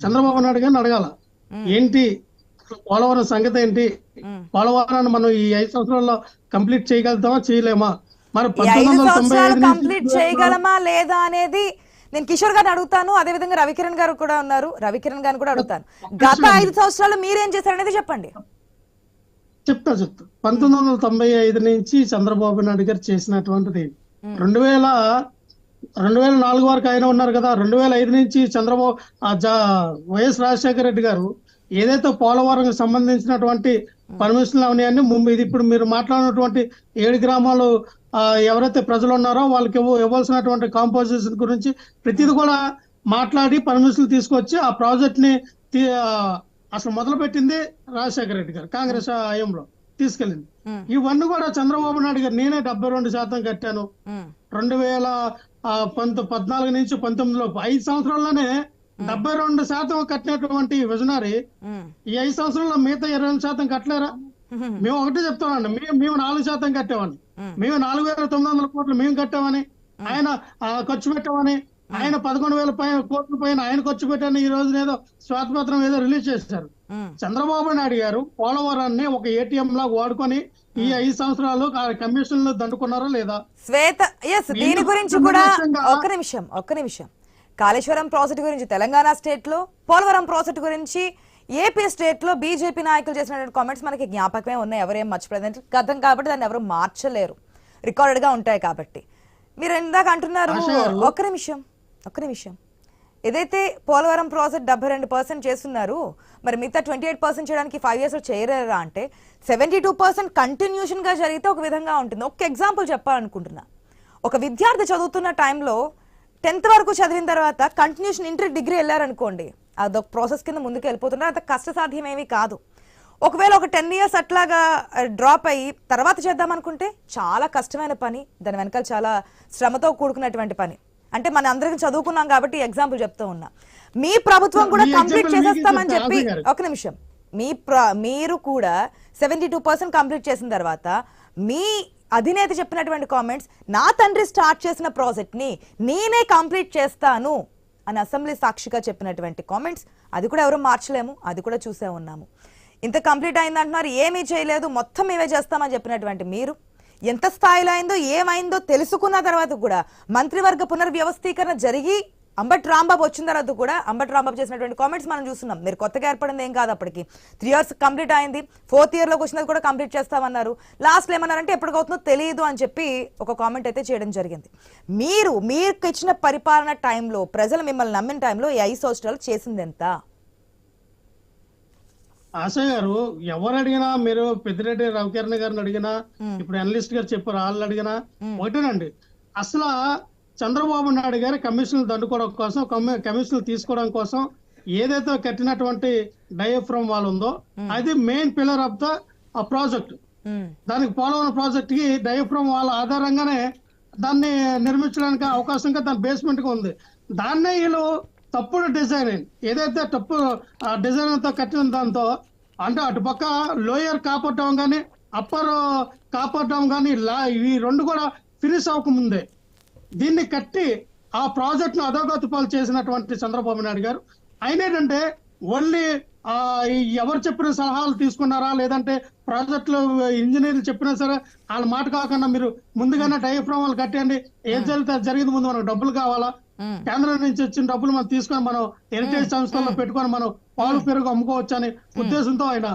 చంద్రబాబు నాయుడు గారిని అడగాల. ఏంటి పోలవరం సంగతి ఏంటి. పోలవరాన్ని మనం ఈ ఐదు సంవత్సరాల్లో కంప్లీట్ చేయగలుగుతామా చేయలేమా? మరి కంప్లీట్ చేయగలమా లేదా అనేది నేను కిషోర్ గారిని అడుగుతాను అదే విధంగా రవికిరణ్ గారు కూడా ఉన్నారు. రవికిరణ్ గారిని కూడా అడుగుతాను. గత ఐదు సంవత్సరాలు మీరేం చేశారనేది చెప్పండి. చెప్తా చెప్తా. పంతొమ్మిది వందల తొంభై ఐదు నుంచి చంద్రబాబు నాయుడు గారు చేసినటువంటిది రెండు వేల రెండు వేల నాలుగు వరకు ఆయన ఉన్నారు కదా. రెండు వేల ఐదు నుంచి చంద్రబాబు ఆ జా వైఎస్ రాజశేఖర రెడ్డి గారు ఏదైతే పోలవరం సంబంధించినటువంటి పర్మిషన్లు అవన్నీ ముందు ఇది ఇప్పుడు మీరు మాట్లాడినటువంటి ఏడు గ్రామాలు ఎవరైతే ప్రజలు ఉన్నారో వాళ్ళకి ఇవ్వాల్సినటువంటి కాంపోజిషన్ గురించి ప్రతిది కూడా మాట్లాడి పర్మిషన్లు తీసుకొచ్చి ఆ ప్రాజెక్ట్ని తీ- అసలు మొదలుపెట్టింది రాజశేఖర రెడ్డి గారు కాంగ్రెస్ హయాంలో తీసుకెళ్ళింది. ఇవన్నీ కూడా చంద్రబాబు నాయుడు గారు నేనే డెబ్బై రెండు శాతం కట్టాను. రెండు వేల పంత పద్నాలుగు నుంచి పంతొమ్మిదిలో ఐదు సంవత్సరాల్లోనే డెబ్బై రెండు శాతం కట్టినటువంటి విజనరీ ఈ ఐదు సంవత్సరాల్లో మిగతా ఇరవై రెండు శాతం కట్టలేరా? మేము. ఒకటే చెప్తామండి మేము మేము నాలుగు శాతం కట్టామని. మేము. నాలుగు వేల తొమ్మిది వందల కోట్లు మేము కట్టామని ఆయన ఖర్చు పెట్టామని ఆయన పదకొండు వేల పైన కోట్ల పైన ఆయన ఖర్చు పెట్టాను ఈ రోజు ఏదో శ్వేతపత్రం ఏదో రిలీజ్ చేశారు. చంద్రబాబు నాయుడు గారు పోలవరాన్ని ఒక ఏటీఎం లాగా వాడుకొని ఈ ఐదు సంవత్సరాలు కమిషన్లు దండుకున్నారా లేదా? శ్వేత ఎస్ దీని గురించి కూడా ఒక్క నిమిషం ఒక్క నిమిషం. కాళేశ్వరం ప్రాజెక్ట్ గురించి తెలంగాణ స్టేట్లో పోలవరం ప్రాజెక్ట్ గురించి ఏపీ స్టేట్లో బీజేపీ నాయకులు చేసినటువంటి కామెంట్స్ మనకి జ్ఞాపకమే ఉన్నాయి. ఎవరేం మర్చిపోలేదు గతం కాబట్టి దాన్ని ఎవరు మార్చలేరు. రికార్డెడ్గా ఉంటాయి కాబట్టి. మీరు ఇందాక అంటున్నారు. ఒక్క నిమిషం ఒక్క నిమిషం. ఏదైతే పోలవరం ప్రాజెక్ట్ డెబ్బై రెండు పర్సెంట్ చేస్తున్నారు మరి మిగతా ట్వంటీ ఎయిట్ పర్సెంట్ చేయడానికి ఫైవ్ ఇయర్స్ చేయలేరా అంటే సెవెంటీ టూ పర్సెంట్ కంటిన్యూషన్గా జరిగితే ఒక విధంగా ఉంటుంది. ఒక ఎగ్జాంపుల్ చెప్పాలనుకుంటున్నా. ఒక విద్యార్థి చదువుతున్న టైంలో టెన్త్ వరకు చదివిన తర్వాత కంటిన్యూషన్ ఇంటర్ డిగ్రీ వెళ్ళారనుకోండి అదొక ప్రాసెస్ కింద ముందుకు వెళ్ళిపోతున్నారు అంత కష్టసాధ్యమేమీ కాదు. ఒకవేళ ఒక టెన్ ఇయర్స్ అట్లాగా డ్రాప్ అయ్యి తర్వాత చేద్దామనుకుంటే చాలా కష్టమైన పని దాని వెనకాల చాలా శ్రమతో కూడుకున్నటువంటి పని. అంటే మన అందరికీ చదువుకున్నాం కాబట్టి ఎగ్జాంపుల్ చెప్తూ ఉన్నా. మీ ప్రభుత్వం కూడా కంప్లీట్ చేసేస్తామని చెప్పి. ఒక నిమిషం. మీ ప్ర మీరు కూడా సెవెంటీ టూ పర్సెంట్ కంప్లీట్ చేసిన తర్వాత మీ అధినేత చెప్పినటువంటి కామెంట్స్ నా తండ్రి స్టార్ట్ చేసిన ప్రాజెక్ట్ని నేనే కంప్లీట్ చేస్తాను అని అసెంబ్లీ సాక్షిగా చెప్పినటువంటి కామెంట్స్ అది కూడా ఎవరు మార్చలేము అది కూడా చూసే ఉన్నాము. ఇంత కంప్లీట్ అయిందంటున్నారు ఏమీ చేయలేదు మొత్తం మేమే చేస్తామని చెప్పినటువంటి మీరు ఎంత స్థాయిలో అయిందో ఏమైందో తెలుసుకున్న తర్వాత కూడా మంత్రివర్గ పునర్వ్యవస్థీకరణ జరిగి అంబట్ రాంబాబు వచ్చిన తర్వాత కూడా అంబట్ రాంబాబు చేసినటువంటి కామెంట్స్ మనం చూస్తున్నాం. మీరు కొత్తగా ఏర్పడింది ఏం కాదు అప్పటికి. త్రీ ఇయర్స్ కంప్లీట్ అయింది. ఫోర్త్ ఇయర్లోకి వచ్చినది కూడా కంప్లీట్ చేస్తామన్నారు. లాస్ట్లో ఏమన్నారంటే ఎప్పటికవుతుందో తెలియదు అని చెప్పి ఒక కామెంట్ అయితే చేయడం జరిగింది. మీరు మీకు ఇచ్చిన పరిపాలన టైంలో ప్రజలు మిమ్మల్ని నమ్మిన టైంలో ఈ ఐదు సంవత్సరాలు చేసింది ఎంత? ఆశయ్ గారు ఎవరు అడిగినా మీరు పెద్దిరెడ్డి రవికిరణ్ గారిని అడిగినా ఇప్పుడు అనలిస్ట్ గారు చెప్పారు వాళ్ళు అడిగినా ఒకటేనండి. అసలు చంద్రబాబు నాయుడు గారి కమిషన్లు దండుకోవడం కోసం కమి- కమిషన్లు తీసుకోవడం కోసం ఏదైతే కట్టినటువంటి డయాఫ్రమ్ వాల్ ఉందో అది main pillar of the project. Um, దానికి పోలవరం ప్రాజెక్ట్కి డయాఫ్రమ్ వాళ్ళ ఆధారంగానే దాన్ని నిర్మించడానికి అవకాశంగా దాని బేస్మెంట్గా ఉంది. దాన్నే వీళ్ళు తప్పుడు డిజైన్. ఏదైతే తప్పు డిజైన్తో కట్టిన దాంతో అంటే అటు పక్క లోయర్ కాపర్ డౌన్ కానీ అప్పర్ కాపర్ డౌన్ కానీ ఈ రెండు కూడా ఫినిష్ అవ్వకముందే. దీన్ని కట్టి ఆ ప్రాజెక్ట్ను అధోగతి పాలు చేసినటువంటి చంద్రబాబు నాయుడు గారు ఆయన ఏంటంటే ఓన్లీ ఎవరు చెప్పిన సలహాలు తీసుకున్నారా లేదంటే ప్రాజెక్టులు ఇంజనీర్లు చెప్పినా సరే వాళ్ళ మాట కాకుండా మీరు ముందుగానే డయాఫ్రామ్ వాళ్ళు కట్టండి ఏం జరిగితే జరిగింది ముందు మనకు డబ్బులు కావాలా కేంద్రం నుంచి వచ్చిన డబ్బులు మనం తీసుకొని మనం హెరిటేజ్ సంస్థల్లో పెట్టుకొని మనం పాలు పెరుగు అమ్ముకోవచ్చు అనే ఉద్దేశంతో ఆయన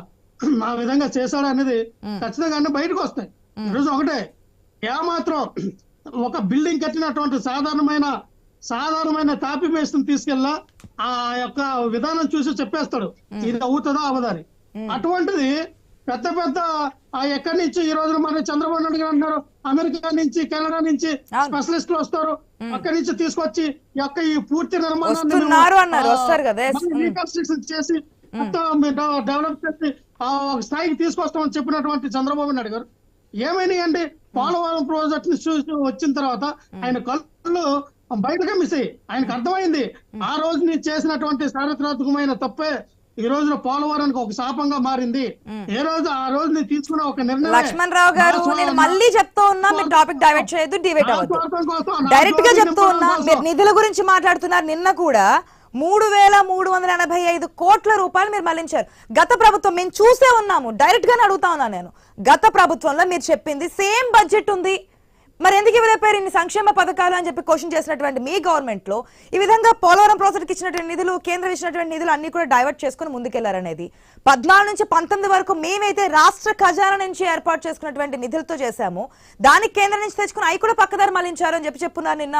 ఆ విధంగా చేశాడు అనేది ఖచ్చితంగా అన్ని బయటకు వస్తాయి. ఈరోజు ఒకటే ఏమాత్రం ఒక బిల్డింగ్ కట్టినటువంటి సాధారణమైన సాధారణమైన తాపి మేస్త్రిని తీసుకెళ్ళా ఆ యొక్క విధానం చూసి చెప్పేస్తాడు. ఇది అవుతుందా అవదని అటువంటిది పెద్ద పెద్ద ఆ ఎక్కడి నుంచి ఈ రోజు మన చంద్రబాబు నాయుడు గారు అంటున్నారు? అమెరికా నుంచి కెనడా నుంచి. స్పెషలిస్టులు వస్తారు. అక్కడి నుంచి తీసుకొచ్చి యొక్క ఈ పూర్తి నిర్మాణాన్ని చేసి డెవలప్ చేసి ఆ ఒక స్థాయికి తీసుకొస్తామని చెప్పినటువంటి చంద్రబాబు నాయుడు గారు ఏమైనాయండి? పోలవరం ప్రాజెక్ట్ని చూసి వచ్చిన తర్వాత ఆయన కళ్ళు బయటగా మిస్ అయ్యి ఆయనకు అర్థమైంది. ఆ రోజు నేను చేసినటువంటి చారిత్రాత్మకమైన తప్పే ఈ రోజున పోలవరానికి ఒక శాపంగా మారింది. ఏ రోజు ఆ రోజు నేను తీసుకున్న ఒక నిర్ణయం లక్ష్మణ్ రావు గారు నేను మళ్ళీ చెప్తూ ఉన్నా మీరు టాపిక్ డైవర్ట్ చేయొద్దు డివేట్ నా డైరెక్ట్గా చెప్తూ ఉన్నా మీరు. నిధుల గురించి మాట్లాడుతున్నారు. నిన్న కూడా మూడు వేల మూడు వందల ఎనభై ఐదు కోట్ల రూపాయలు మీరు మళ్ళించారు. గత ప్రభుత్వం మేము చూసే ఉన్నాము. డైరెక్ట్ గానే అడుగుతా ఉన్నాను నేను. గత ప్రభుత్వంలో మీరు చెప్పింది సేమ్ బడ్జెట్ ఉంది. మరి ఎందుకు ఇవ్వలేపారు ఇన్ని సంక్షేమ పథకాలు అని చెప్పి క్వశ్చన్ చేసినటువంటి మీ గవర్నమెంట్లో ఈ విధంగా పోలవరం ప్రాజెక్ట్కి ఇచ్చినటువంటి నిధులు కేంద్రం ఇచ్చినటువంటి నిధులు అన్ని కూడా డైవర్ట్ చేసుకుని ముందుకెళ్ళారనేది. పద్నాలుగు నుంచి పంతొమ్మిది వరకు మేమైతే రాష్ట్ర ఖజానా నుంచి ఏర్పాటు చేసుకున్నటువంటి నిధులతో చేశాము. దానికి కేంద్రం నుంచి తెచ్చుకుని అవి కూడా పక్కదారి మళ్ళించారు అని చెప్పి చెప్పున్నారు నిన్న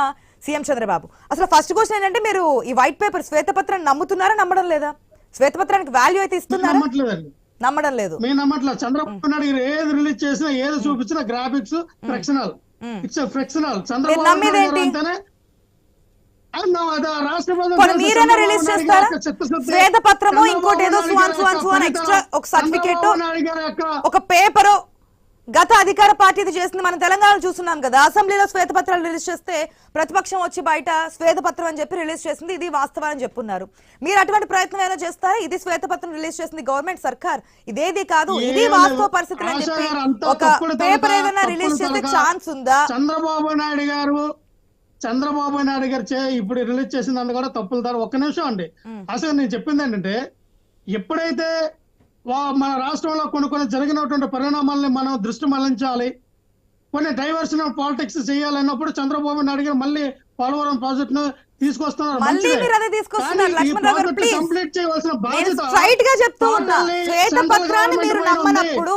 సీఎం చంద్రబాబు. అసలు ఫస్ట్ క్వశ్చన్ ఏంటంటే మీరు ఈ వైట్ పేపర్ శ్వేతపత్రాన్ని నమ్ముతున్నారా నమ్మడం లేదా? శ్వేతపత్రానికి వాల్యూ అయితే ఇస్తున్నారా? నమ్మడం లేదు. మేము నమ్మట్లేదు. చంద్రబాబు నాయుడు ఏది రిలీజ్ చేసినా ఏది చూపించినా గ్రాఫిక్స్ ఫ్రెక్షనల్ ఇట్స్ చంద్రబాబు మీరైనా రిలీజ్ చేస్తారా? చంద్రబాబు ఇంకోటి ఏదో సువాన్ సువాన్ సువాన్ ఎక్స్ట్రా సర్టిఫికేట్ ఒక పేపరు గత అధికార పార్టీ చేసింది మనం తెలంగాణలో చూస్తున్నాం కదా. అసెంబ్లీలో శ్వేతపత్రాలు రిలీజ్ చేస్తే ప్రతిపక్షం వచ్చి బయట శ్వేతపత్రం అని చెప్పి రిలీజ్ చేసింది. ఇది వాస్తవం అని చెప్పున్నారు. మీరు అటువంటి ప్రయత్నం ఏమైనా చేస్తారా? ఇది శ్వేతపత్రం రిలీజ్ చేసింది గవర్నమెంట్ సర్కార్. ఇదేది కాదు ఇది వాస్తవ లేదు. పరిస్థితులు అని చెప్పి ఒక పేపర్ ఏదైనా రిలీజ్ చేసే. ఛాన్స్ ఉందా? చంద్రబాబు నాయుడు గారు చంద్రబాబు నాయుడు గారు చే ఇప్పుడు రిలీజ్ చేసిన దాన్ని కూడా తప్పులు ఒక్క నిమిషం అండి. అసలు నేను చెప్పింది ఏంటంటే ఎప్పుడైతే మన రాష్ట్రంలో కొన్ని కొన్ని జరిగినటువంటి పరిణామాలని మనం దృష్టి మళ్ళించాలి కొన్ని డైవర్షన్ ఆఫ్ పాలిటిక్స్ చేయాలన్నప్పుడు చంద్రబాబు నాయుడు గారు మళ్ళీ పోలవరం ప్రాజెక్ట్ను తీసుకొస్తున్నారు మళ్ళీ. మీరు అదే తీసుకొస్తున్నారు. లక్ష్మణ్ గారు. కంప్లీట్ చేయవలసిన నేను బాధ్యత స్ట్రైట్గా చెప్తూ ఉన్నా మీరు. నమ్మనప్పుడు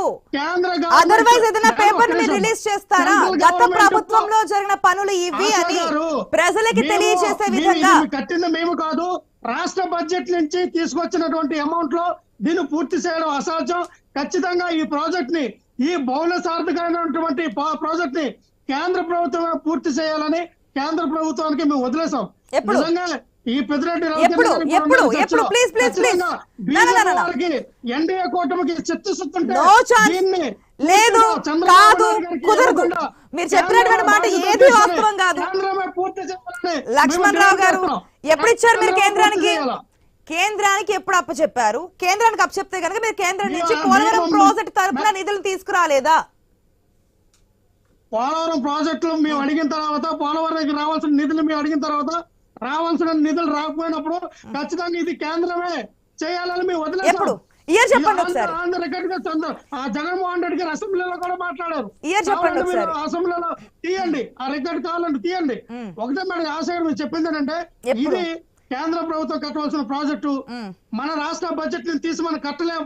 అదర్వైజ్ ఏదైనా పేపర్. రిలీజ్ చేస్తారా గత ప్రభుత్వంలో జరిగిన పనులు ఇవి అని ప్రజలకి తెలియజేసే విధంగా కట్టింది మేము కాదు రాష్ట్ర బడ్జెట్ నుంచి తీసుకొచ్చినటువంటి అమౌంట్లో దీన్ని పూర్తి చేయడం అసాధ్యం. ఖచ్చితంగా ఈ ప్రాజెక్ట్ని ఈ బహుళ సార్థకమైనటువంటి ప్రాజెక్ట్ని కేంద్ర ప్రభుత్వం పూర్తి చేయాలని కేంద్ర ప్రభుత్వానికి మేము వదిలేసాం ఎప్పుడు? నిజంగా ఈ పెద్దిరెడ్డి ఎన్డీఏ కూటమికి చిత్తశుద్ధి chance. లేదు కాదు కుదరదు. మీరు చెప్పినటువంటి మాట ఏది వాస్తవం కాదు. లక్ష్మణ్ రావు గారు ఎప్పుడు ఇచ్చారు మీరు కేంద్రానికి కేంద్రానికి ఎప్పుడు అప్పచెప్పారు కేంద్రానికి అప్పచెప్తే కనుక మీరు కేంద్రం నుంచి పోలవరం ప్రాజెక్ట్ తరపున నిధులు తీసుకురాలేదా పోలవరం ప్రాజెక్టులు మేము అడిగిన తర్వాత పోలవరంకి రావాల్సిన నిధులు మేము అడిగిన తర్వాత రావాల్సిన నిధులు రాకపోయినప్పుడు ఖచ్చితంగా ఇది కేంద్రమే చేయాలని మేము. ఎప్పుడు? ఇయర్ చెప్పండి ఒకసారి. జగన్మోహన్ రెడ్డి గారు అసెంబ్లీలో కూడా మాట్లాడారు ఇయర్ చెప్పండి. అసెంబ్లీలో తీయండి. ఆ రికార్డ్ కావాలంటే తీయండి. ఒకటే మేడం గారు మీరు చెప్పింది ఏంటంటే? ఇది కేంద్ర ప్రభుత్వం కట్టవలసిన ప్రాజెక్టు. మన రాష్ట్ర బడ్జెట్ని తీసి మనం కట్టలేం.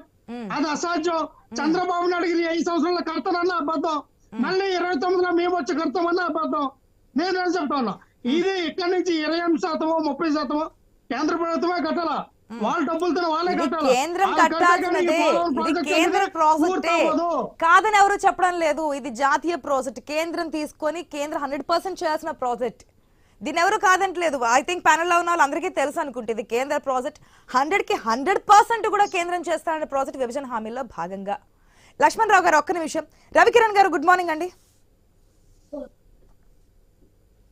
అది అసాధ్యం. చంద్రబాబు నాయుడు గారు ఈ ఐదు సంవత్సరాల్లో కడతానన్న అబద్ధం. మళ్ళీ ఇరవై తొమ్మిదిలో మేము వచ్చి కడతామన్న అబద్ధం. నేను ఏం చెప్తా ఉన్నా? ఇది ఇక్కడి నుంచి ఇరవై ఎనిమిది శాతమో ముప్పై శాతమో కేంద్ర ప్రభుత్వమే కట్టాలా? వాళ్ళ డబ్బులతో వాళ్ళే కట్టాలా? కేంద్రం కట్టాల్సినదే. ఇది కేంద్ర ప్రాజెక్టే. కాదని ఎవరు చెప్పడం లేదు. ఇది జాతీయ ప్రాజెక్ట్. కేంద్రం తీసుకొని కేంద్ర హండ్రెడ్ పర్సెంట్ చేయాల్సిన ప్రాజెక్ట్. దీన్ని ఎవరు కాదంటలేదు. ఐ థింక్ ప్యానల్లో ఉన్న వాళ్ళందరికీ తెలుసు అనుకుంటే ఇది కేంద్ర ప్రాజెక్ట్. హండ్రెడ్కి హండ్రెడ్ పర్సెంట్ కూడా కేంద్రం చేస్తారనే ప్రాజెక్ట్ విభజన హామీలో భాగంగా. లక్ష్మణ్ రావు గారు ఒక్క నిమిషం. రవికిరణ్ గారు గుడ్ మార్నింగ్ అండి.